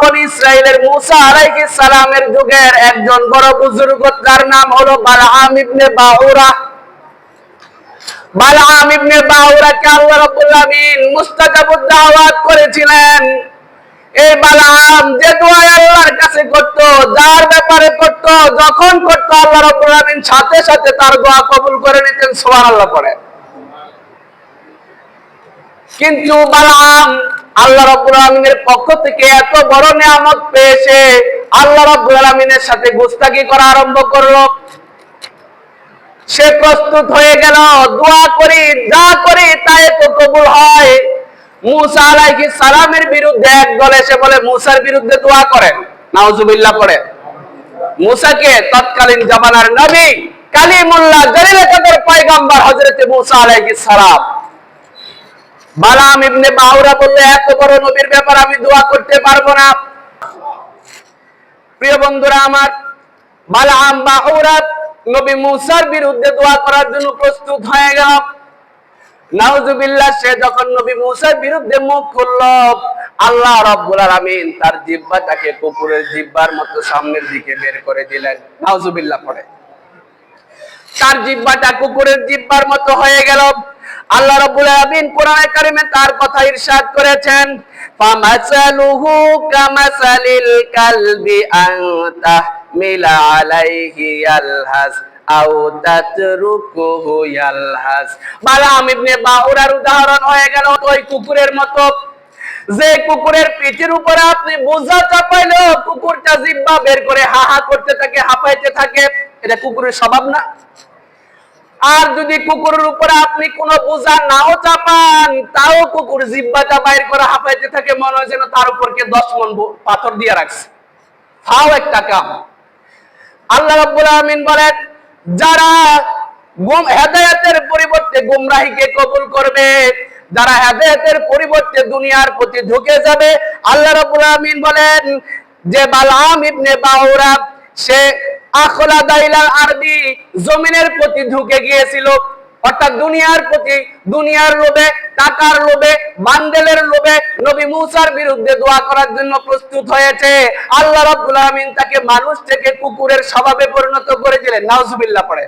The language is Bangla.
বনি ইসরাইলের মুসা সালামের যুগের একজন বড় বুজুর্গ যার নাম হলো বালআম ইবনে বাউরা। বালআম ইবনে আল্লাহ রাব্বুল আমিন মুস্তাজাবুদ দাওয়াত করেছিলেন। এই বালাম যে দোয়া আল্লাহর কাছে করত, যার ব্যাপারে করত, যখন করত, আল্লাহ রাব্বুল আমিন সাথে সাথে তার দোয়া কবুল করে নিতেন, সুবহানাল্লাহ করে কিন্তু বালাম আল্লাহ রাব্বুল আমিনের পক্ষ থেকে এত বড় নিয়ামত পেয়েছে। আল্লাহ রাব্বুল আমিনের সাথে গুস্তাকি করা আরম্ভ করল। সে প্রস্তুত হয়ে গেল। দোয়া করি, যা করি তাই তো কবুল হয়। মুসা আলাইহিস সালামের বিরুদ্ধে এক দল এসে বলে, মুসার বিরুদ্ধে দোয়া নাউজুবিল্লাহ মুসাকে তৎকালীন জামানার নবী কালিমুল্লাহ জলিল কাদের পয়গম্বর হযরতে মুসা আলাইহিস সালাম বালাম ইবনে বাউরা বললে, এত বড় নবীর ব্যাপার আমি দোয়া করতে পারব না। প্রিয় বন্ধুরা আমার বালাম বাউরা নবী মুসার বিরুদ্ধে দোয়া করার জন্য প্রস্তুত হয়ে গেল। নাউজুবিল্লাহ, সে যখন নবী মুসার বিরুদ্ধে মুখ খুলল, আল্লাহ রাব্বুল আলামিন তার জিহ্বাটাকে কুকুরের জিহ্বার মতো সামনের দিকে বের করে দিলেন। নাউজুবিল্লাহ পড়ে। তার জিহ্বাটা কুকুরের জিহ্বার মতো হয়ে গেল। আল্লাহ রাব্বুল আলামিন কোরআনে কারিমে তার কথা ইরশাদ করেছেন, ফামাসালুহু কামাসালিল কালবি আনতা মিলা আলাইহি বাউরার উদাহরণ হয়ে গেল ওই কুকুরের মতো। যে কুকুরের পিঠের উপরে আপনি বোঝা চাপাইলো কুকুরটা জিব্বা বের করে হা হা করতে থাকে, হাঁপাইতে থাকে। এটা কুকুরের স্বভাব না। আর যদি কুকুরের উপরে আপনি কোনো বোঝা নাও চাপান, তাও কুকুর জিব্বাটা বাইর করে হাঁপাইতে থাকে, মনে হয় যেন তার উপর কে দশ মন পাথর দিয়ে রাখছে। ফাও একটা কাম। আল্লাহ রাব্বুল আমিন বলেন, যারা গুম হেদায়েতের পরিবর্তে গুমরাহিকে কবুল করবে, যারা হেদায়েতের পরিবর্তে দুনিয়ার প্রতি ঝুঁকে যাবে, আল্লাহ রাব্বুল আমিন বলেন, যে বালাম ইবনে বাউরা, সে আখলা দাইলাল জমিনের প্রতি ঢুকে গিয়েছিল। অর্থাৎ দুনিয়ার প্রতি, দুনিয়ার লোভে, টাকার লোভে বান্ডেলের লোভে নবী মুসার বিরুদ্ধে দোয়া করার জন্য প্রস্তুত হয়েছে। আল্লাহ রাব্বুল তাকে মানুষ থেকে কুকুরের স্বভাবে পরিণত করেছিলেন। নাউজুবিল্লাহ পড়ে।